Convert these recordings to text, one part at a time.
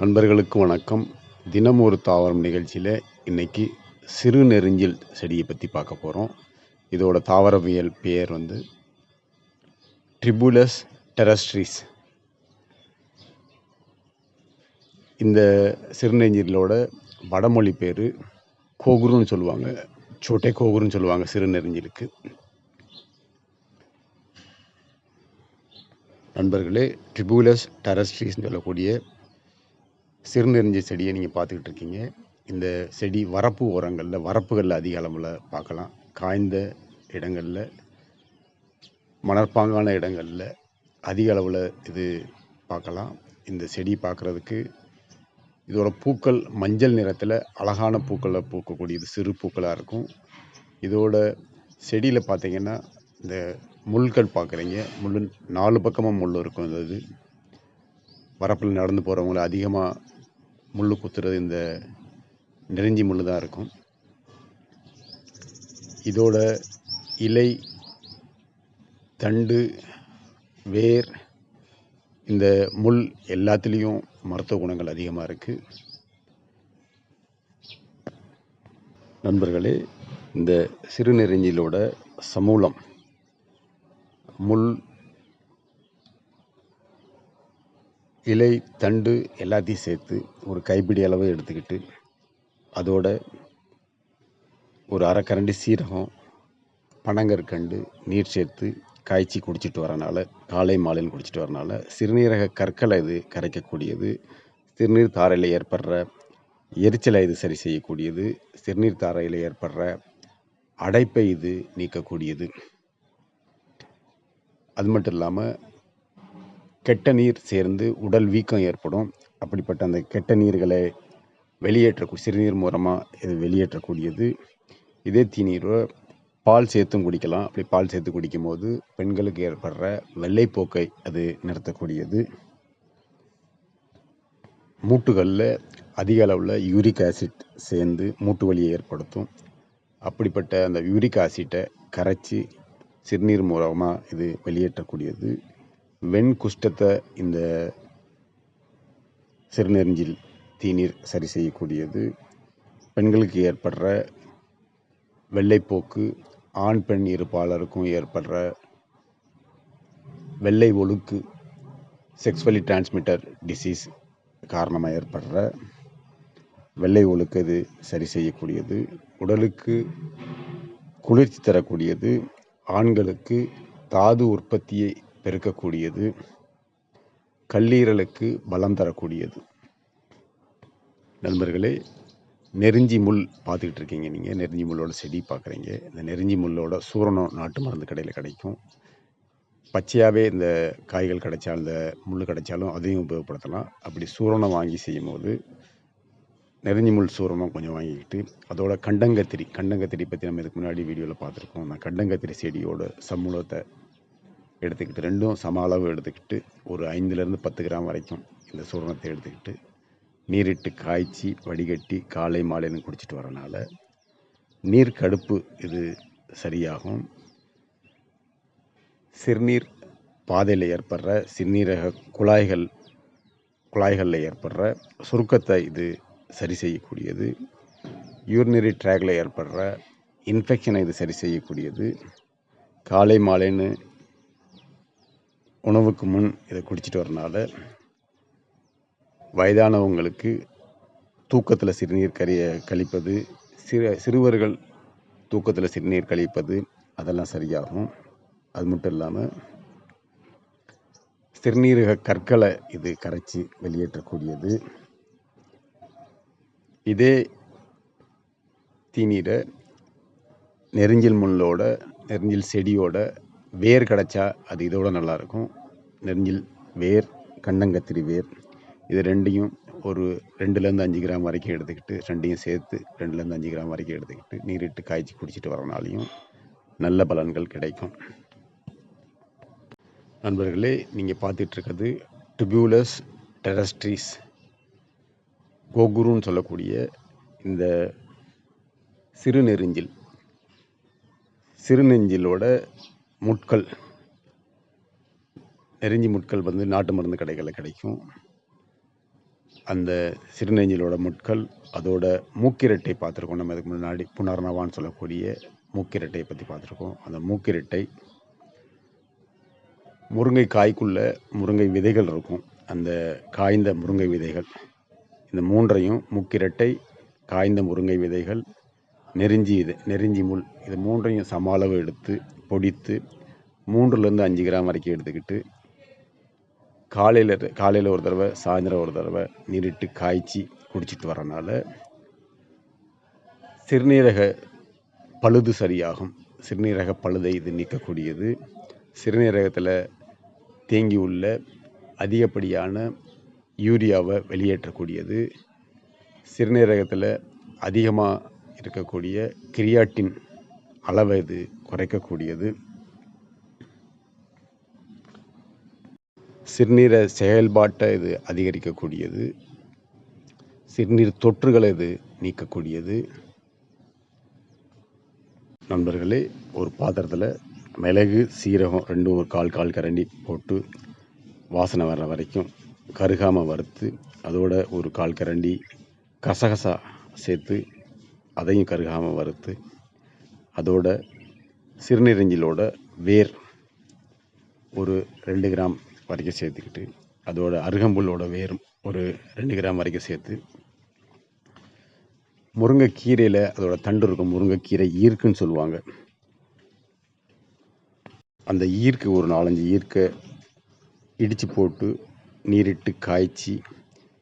நண்பர்களுக்கு வணக்கம். தினம் ஒரு தாவரம் நிகழ்ச்சியில் இன்றைக்கி சிறு நெருஞ்சில் செடியை பற்றி பார்க்க போகிறோம் இதோட தாவரவியல் பெயர் வந்து ட்ரிபுலஸ் டெரஸ்ட்ரிஸ் இந்த சிறுநெஞ்சிலோட வடமொழி பேர் கோகுருன்னு சொல்லுவாங்க. சோட்டை கோகுருன்னு சொல்லுவாங்க சிறு நெருஞ்சிலுக்கு. நண்பர்களே ட்ரிபுலஸ் டெரஸ்ட்ரிஸ்ன்னு சொல்லக்கூடிய சிறுநெறிஞ்ச செடியை நீங்கள் பார்த்துக்கிட்டு இருக்கீங்க. இந்த செடி வரப்பு ஓரங்களில் வரப்புகளில் அதிக அளவில் பார்க்கலாம். காய்ந்த இடங்களில் மணற்பாங்கான இடங்களில் அதிக அளவில் இது பார்க்கலாம். இந்த செடி பார்க்குறதுக்கு இதோட பூக்கள் மஞ்சள் நிறத்தில் அழகான பூக்களை பூக்கக்கூடியது சிறு பூக்களாக இருக்கும். இதோட செடியில் பார்த்தீங்கன்னா இந்த முள்கள் பார்க்குறீங்க. முள் நாலு பக்கமாக முள் இருக்கும். இந்த இது வரப்பில் நடந்து போகிறவங்கள அதிகமாக முள் குத்துறது இந்த நெருஞ்சி முள் தான் இருக்கும். இதோட இலை தண்டு வேர் இந்த முள் எல்லாத்துலேயும் மருத்துவ குணங்கள் அதிகமாக இருக்குது நண்பர்களே இந்த சிறுநெறிஞ்சிலோட சமூலம் முள் இலை தண்டு எல்லாத்தையும் சேர்த்து ஒரு கைப்பிடி அளவு எடுத்துக்கிட்டு அதோட ஒரு அரைக்கரண்டி சீரகம் பனங்கற்கண்டு நீர் சேர்த்து காய்ச்சி குடிச்சிட்டு வரனால காலை மாலையில் குடிச்சிட்டு வரனால சிறுநீரக கற்களை இது கரைக்கக்கூடியது. சிறுநீர் தாரையில் ஏற்படுற எரிச்சலை இது சரி செய்யக்கூடியது. சிறுநீர் தாரையில் ஏற்படுற அடைப்பை இது நீக்கக்கூடியது. அது மட்டும் இல்லாமல் கெட்ட நீர் சேர்ந்து உடல் வீக்கம் ஏற்படும். அப்படிப்பட்ட அந்த கெட்ட நீர்களை வெளியேற்ற சிறுநீர் மூலமாக இது வெளியேற்றக்கூடியது. இதே தீநீரை பால் சேர்த்தும் குடிக்கலாம். அப்படி பால் சேர்த்து குடிக்கும் போது பெண்களுக்கு ஏற்படுற வெள்ளைப்போக்கை அது நிறுத்தக்கூடியது. மூட்டுகளில் அதிக அளவில் யூரிக் ஆசிட் சேர்ந்து மூட்டு வலியை ஏற்படுத்தும். அப்படிப்பட்ட அந்த யூரிக் ஆசிட்டை கரைச்சி சிறுநீர் மூலமாக இது வெளியேற்றக்கூடியது. வெண் குஷ்டத்தை இந்த சிறுநெறிஞ்சில் தீநீர் சரி செய்யக்கூடியது. பெண்களுக்கு ஏற்படுற வெள்ளைப்போக்கு ஆண் பெண் இருப்பாளருக்கும் ஏற்படுற வெள்ளை ஒழுக்கு செக்ஸ்வலி டிரான்ஸ்மிட்டர் டிசீஸ் காரணமாக ஏற்படுற வெள்ளை ஒழுக்கு இது சரி செய்யக்கூடியது. உடலுக்கு குளிர்ச்சி தரக்கூடியது. ஆண்களுக்கு தாது உற்பத்தியை பெருக்கக்கூடியது கல்லீரலுக்கு பலம் தரக்கூடியது. நண்பர்களே நெருஞ்சி முள் பார்த்துக்கிட்டு இருக்கீங்க நீங்கள் நெருஞ்சி முள்ளோட செடி பார்க்குறீங்க. இந்த நெருஞ்சி முள்ளோட சூரணம் நாட்டு மருந்து கடையில் கிடைக்கும். பச்சையாகவே இந்த காய்கள் கிடைச்சாலும் இந்த முள் கிடைச்சாலும் அதையும் உபயோகப்படுத்தலாம். அப்படி சூரணம் வாங்கி செய்யும் போது நெருஞ்சி முள் சூரணம் கொஞ்சம் வாங்கிக்கிட்டு அதோட கண்டங்கத்திரி கண்டங்கத்திரி பற்றி நம்ம இதுக்கு முன்னாடி வீடியோவில் பார்த்துருக்கோம். அந்த கண்டங்கத்திரி செடியோட சமூலத்தை எடுத்துக்கிட்டு ரெண்டும் சம அளவு எடுத்துக்கிட்டு ஒரு ஐந்துலேருந்து பத்து கிராம் வரைக்கும் இந்த சூரணத்தை எடுத்துக்கிட்டு நீரிட்டு காய்ச்சி வடிகட்டி காலை மாலைன்னு குடிச்சிட்டு வரனால நீர் கடுப்பு இது சரியாகும். சிறுநீர் பாதையில் ஏற்படுற சிறுநீரக குழாய்கள் குழாய்களில் ஏற்படுற சுருக்கத்தை இது சரி செய்யக்கூடியது. யூரினரி ட்ராக்ல ஏற்படுற இன்ஃபெக்ஷனை இது சரி செய்யக்கூடியது. காலை மாலைன்னு உணவுக்கு முன் இதை குடிச்சிட்டு வரனால வயதானவங்களுக்கு தூக்கத்தில் சிறுநீர் கரிய கழிப்பது சிறு சிறுவர்கள் தூக்கத்தில் சிறுநீர் கழிப்பது அதெல்லாம் சரியாகும். அது மட்டும் இல்லாமல் சிறுநீரக கற்களை இது கரைச்சி வெளியேற்றக்கூடியது. இதே தீநீரை நெருஞ்சில் முள்ளோட நெருஞ்சில் செடியோட வேர் கிடச்சா அது இதோட நல்லாயிருக்கும் நெருஞ்சில் வேர் கண்டங்கத்திரி வேர். இது ரெண்டையும் ஒரு ரெண்டுலேருந்து அஞ்சு கிராம் வரைக்கும் எடுத்துக்கிட்டு ரெண்டையும் சேர்த்து ரெண்டுலேருந்து அஞ்சு கிராம் வரைக்கும் எடுத்துக்கிட்டு நீரிட்டு காய்ச்சி குடிச்சிட்டு வரனாலையும் நல்ல பலன்கள் கிடைக்கும். நண்பர்களே நீங்கள் பார்த்துட்ருக்கிறது டுபியூலஸ் டெரஸ்ட்ரிஸ். கோகுருன்னு சொல்லக்கூடிய இந்த சிறுநெருஞ்சில் சிறுநெஞ்சிலோட முட்கள். நெருஞ்சி முட்கள் வந்து நாட்டு மருந்து கடைகளில் கிடைக்கும். அந்த சிறுநெஞ்சிலோட முட்கள் அதோட மூக்கிரட்டை பார்த்துருக்கோம். நம்ம இதுக்கு முன்னாடி புனர்னவான்னு சொல்லக்கூடிய மூக்கிரட்டையை பற்றி பார்த்துருக்கோம். அந்த மூக்கிரட்டை முருங்கை காய்க்குள்ள முருங்கை விதைகள் இருக்கும். அந்த காய்ந்த முருங்கை விதைகள். இந்த மூன்றையும் முக்கிரட்டை காய்ந்த முருங்கை விதைகள் நெருஞ்சி இது நெருஞ்சி முள் இது மூன்றையும் சம அளவு எடுத்து பொடித்து மூன்றுலேருந்து அஞ்சு கிராம் வரைக்கும் எடுத்துக்கிட்டு காலையில் காலையில் ஒரு தடவை சாயந்தரம் ஒரு தடவை நீரிட்டு காய்ச்சி குடிச்சிட்டு வரனால சிறுநீரக பழுது சரியாகும். சிறுநீரக பழுதை இது நீக்கக்கூடியது. சிறுநீரகத்தில் தேங்கி உள்ள அதிகப்படியான யூரியாவை வெளியேற்றக்கூடியது. சிறுநீரகத்தில் அதிகமாக இருக்கக்கூடிய கிரியாட்டின் அளவை இது குறைக்கக்கூடியது. சிறுநீர செயல்பாட்டை இது அதிகரிக்கக்கூடியது. சிறுநீர் தொற்றுகளை இது நீக்கக்கூடியது. நண்பர்களே ஒரு பாத்திரத்தில் மிளகு சீரகம் ரெண்டும் ஒரு கால் கால் கரண்டி போட்டு வாசனை வர்ற வரைக்கும் கருகாமல் வறுத்து அதோட ஒரு கால் கரண்டி கசகசா சேர்த்து அதையும் கருகாமல் வறுத்து அதோட சிறுநீரஞ்சிலோட வேர் ஒரு ரெண்டு கிராம் வரைக்கும் சேர்த்துக்கிட்டு அதோட அருகம்புல்லோட வேரும் ஒரு ரெண்டு கிராம் வரைக்கும் சேர்த்து முருங்கைக்கீரையில் அதோட தண்டு இருக்கும் முருங்கைக்கீரை ஈர்க்குன்னு சொல்லுவாங்க. அந்த ஈர்க்கு ஒரு நாலஞ்சு ஈர்க்கை இடித்து போட்டு நீரிட்டு காய்ச்சி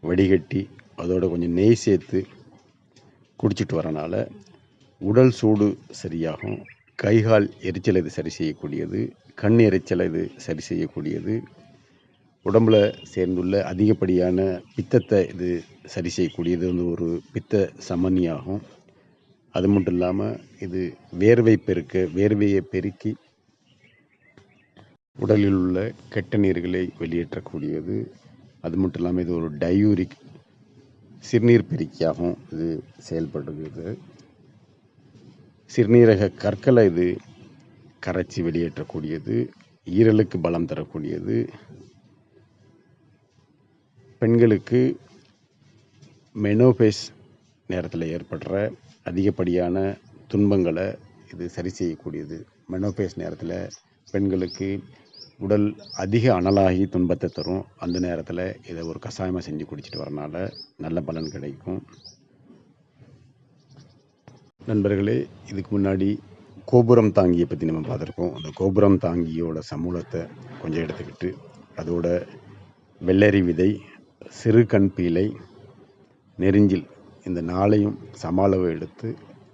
வடிகட்டி அதோட கொஞ்சம் நெய் சேர்த்து குடிச்சிட்டு வரனால உடல் சூடு சரியாகும் கைகால் எரிச்சலை இது சரி செய்யக்கூடியது கண் எரிச்சலை இது சரி செய்யக்கூடியது உடம்புல சேர்ந்துள்ள அதிகப்படியான பித்தத்தை இது சரி செய்யக்கூடியது வந்து ஒரு பித்த சமனியாகும் அது மட்டும் இல்லாமல் இது வேர்வை பெருக்க வேர்வையை பெருக்கி உடலில் உள்ள கெட்ட நீர்களை வெளியேற்றக்கூடியது. அது மட்டும் இல்லாமல் இது ஒரு டயூரிக் சிறுநீர் பெருக்கியாகவும் இது செயல்படுகிறது. சிறுநீரக கற்களை இது கரைச்சி வெளியேற்றக்கூடியது. ஈரலுக்கு பலம் தரக்கூடியது. பெண்களுக்கு மெனோபேஸ் நேரத்தில் ஏற்படுற அதிகப்படியான துன்பங்களை இது சரி செய்யக்கூடியது. மெனோபேஸ் நேரத்தில் பெண்களுக்கு உடல் அதிக அனலாகி துன்பத்தை தரும். அந்த நேரத்தில் இதை ஒரு கஷாயமாக செஞ்சு குடிச்சிட்டு வரனால நல்ல பலன் கிடைக்கும். நண்பர்களே இதுக்கு முன்னாடி கோபுரம் தாங்கியை பற்றி நம்ம பார்த்துருக்கோம் அந்த கோபுரம் தாங்கியோட சமூலத்தை கொஞ்சம் எடுத்துக்கிட்டு அதோட வெள்ளரி விதை சிறு கண் பீலை நெரிஞ்சில் இந்த நாளையும் சம அளவு எடுத்து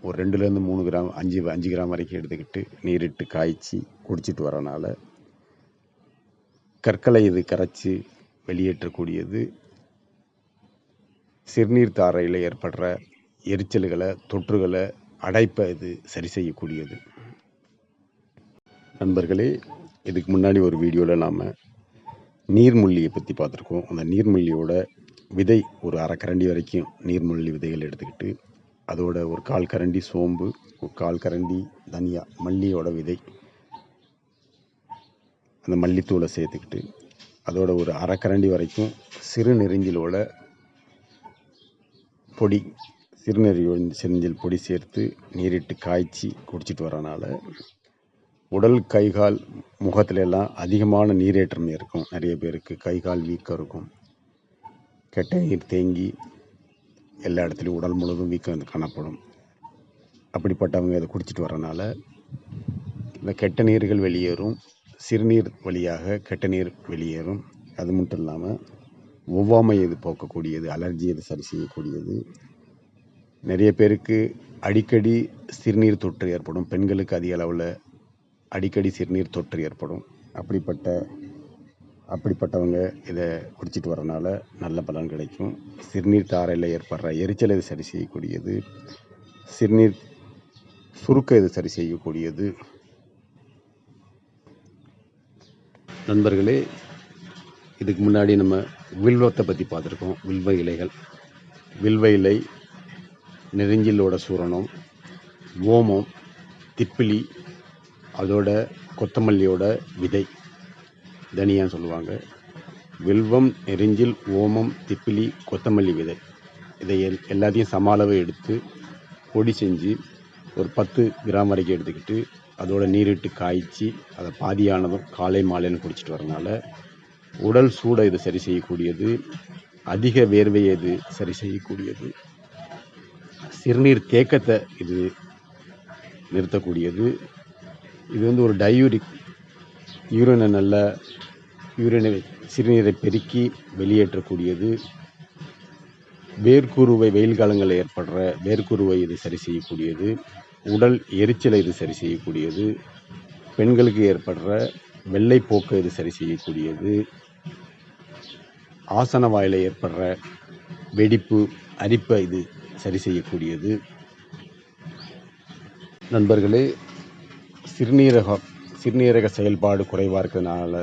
ஒரு ரெண்டுலேருந்து மூணு கிராம் அஞ்சு அஞ்சு கிராம் வரைக்கும் எடுத்துக்கிட்டு நீரிட்டு காய்ச்சி குடிச்சிட்டு வரனால கற்களை இது கரைச்சி வெளியேற்றக்கூடியது. சிறுநீர் தாரையில் ஏற்படுற எரிச்சல்களை தொற்றுகளை அடைப்பை இது சரி செய்யக்கூடியது. நண்பர்களே இதுக்கு முன்னாடி ஒரு வீடியோவில் நாம் நீர்முள்ளியை பற்றி பார்த்துருக்கோம். அந்த நீர்முள்ளியோட விதை ஒரு அரை கரண்டி வரைக்கும் நீர்முள்ளி விதைகள் எடுத்துக்கிட்டு அதோட ஒரு கால் கரண்டி சோம்பு ஒரு கால் கரண்டி தனியா மல்லியோட விதை அந்த மல்லித்தூளை சேர்த்துக்கிட்டு அதோட ஒரு அரை கரண்டி வரைக்கும் சிறு நெருஞ்சிலோட பொடி சிறுநெறி செஞ்சில் பொடி சேர்த்து நீரிட்டு காய்ச்சி குடிச்சிட்டு வரனால உடல் கை கால் முகத்துல எல்லாம் அதிகமான நீரேற்றம் இருக்கும். நிறைய பேருக்கு கை கால் வீக்கம் இருக்கும். கெட்ட நீர் தேங்கி எல்லா இடத்துலையும் உடல் முழுவதும் வீக்கம் வந்து காணப்படும். அப்படிப்பட்டவங்க அதை குடிச்சிட்டு வரனால இந்த கெட்ட நீர்கள் வெளியேறும். சிறுநீர் வழியாக கெட்ட நீர் வெளியேறும். அது மட்டும் இல்லாமல் ஒவ்வாமை இது போக்கக்கூடியது அலர்ஜி இது சரி செய்யக்கூடியது. நிறைய பேருக்கு அடிக்கடி சிறுநீர் தொற்று ஏற்படும். பெண்களுக்கு அதிக அளவில் அடிக்கடி சிறுநீர் தொற்று ஏற்படும். அப்படிப்பட்ட அப்படிப்பட்டவங்க இதை குடிச்சிட்டு வரனால நல்ல பலன் கிடைக்கும். சிறுநீர் தாரையில் ஏற்படுற எரிச்சலை இது சரி செய்யக்கூடியது. சிறுநீர் சுருக்க இது சரி செய்யக்கூடியது. நண்பர்களே இதுக்கு முன்னாடி நம்ம வில்வத்தை பற்றி பார்த்துருக்கோம். வில்வ இலைகள். வில்வ இலை நெருஞ்சிலோட சூரணம் ஓமம் திப்பிலி அதோட கொத்தமல்லியோட விதை. தனியான்னு சொல்லுவாங்க. வில்வம் நெறிஞ்சில் ஓமம் திப்பிலி கொத்தமல்லி விதை. இதை எல் எல்லாத்தையும் சம அளவு எடுத்து பொடி செஞ்சு ஒரு பத்து கிராம் வரைக்கும் எடுத்துக்கிட்டு அதோட நீரிட்டு காய்ச்சி அதை பாதியானதும் காலை மாலைன்னு குடிச்சிட்டு வரனால உடல் சூடை இது சரி செய்யக்கூடியது அதிக வேர்வையை இது சரி செய்யக்கூடியது சிறுநீர் தேக்கத்தை இது நிறுத்தக்கூடியது இது வந்து ஒரு டயூரிக் யூரினை நல்ல யூரினை சிறுநீரை பெருக்கி வெளியேற்றக்கூடியது. வேர்க்குருவை வெயில் காலங்களில் ஏற்படுற வேர்க்குருவை இது சரி செய்யக்கூடியது. உடல் எரிச்சலை இது சரி செய்யக்கூடியது. பெண்களுக்கு ஏற்படுற வெள்ளைப்போக்கை இது சரி செய்யக்கூடியது. ஆசன வாயில் ஏற்படுற வெடிப்பு அரிப்பை இது சரி செய்யக்கூடியது. நண்பர்களே சிறுநீரகம் சிறுநீரக செயல்பாடு குறைவாக இருக்கிறதுனால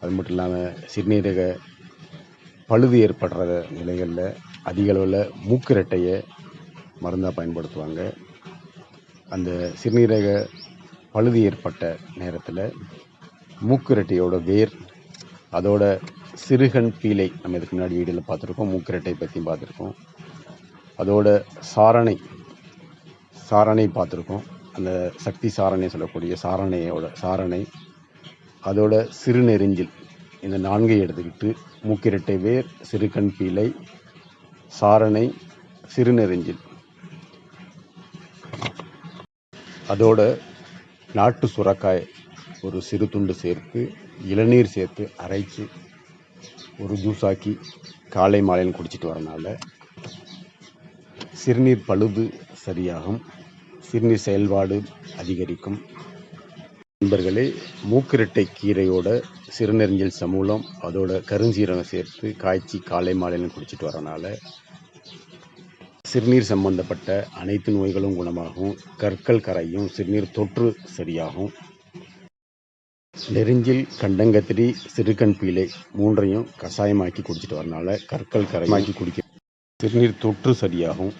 அது மட்டும் இல்லாமல் சிறுநீரக பழுது ஏற்படுற நிலைகளில் அதிக அளவில் மூக்கிரட்டையை மருந்தாக பயன்படுத்துவாங்க. அந்த சிறுநீரக பழுது ஏற்பட்ட நேரத்தில் மூக்குரட்டையோட வேர் அதோட சிறுகண் பீலை நம்ம இதுக்கு முன்னாடி வீடியோவில் பார்த்துருக்கோம். மூக்குரட்டை பற்றியும் பார்த்துருக்கோம். அதோட சாரணை சாரணை பார்த்துருக்கோம். அந்த சக்தி சாரணை சொல்லக்கூடிய சாரணையோட சாரணை அதோட சிறுநெறிஞ்சில் இந்த நான்கை எடுத்துக்கிட்டு மூக்கிரட்டை வேர் சிறுகண் பீலை சாரணை சிறுநெறிஞ்சில் அதோட நாட்டு சுரக்காய் ஒரு சிறு துண்டு சேர்த்து இளநீர் சேர்த்து அரைச்சி ஒரு ஜூஸாக்கி காலை மாலையில் குடிச்சிட்டு வரனால சிறுநீர் பழுது சரியாகும். சிறுநீர் செயல்பாடு அதிகரிக்கும். நண்பர்களே மூக்கிரட்டை கீரையோட சிறுநெறிஞ்சல் சமூலம் அதோட கருஞ்சீரகம் சேர்த்து காய்ச்சி காலை மாலையில் குடிச்சிட்டு வரனால சிறுநீர் சம்பந்தப்பட்ட அனைத்து நோய்களும் குணமாகும். கற்கள் கரையும் சிறுநீர் தொற்று சரியாகும். நெருஞ்சில் கண்டங்கத்திரி சிறுகண் பீலை மூன்றையும் கஷாயமாக்கி குடிச்சிட்டு வரனால கற்கள் கரைமாக்கி குடிக்க சிறுநீர் தொற்று சரியாகும்.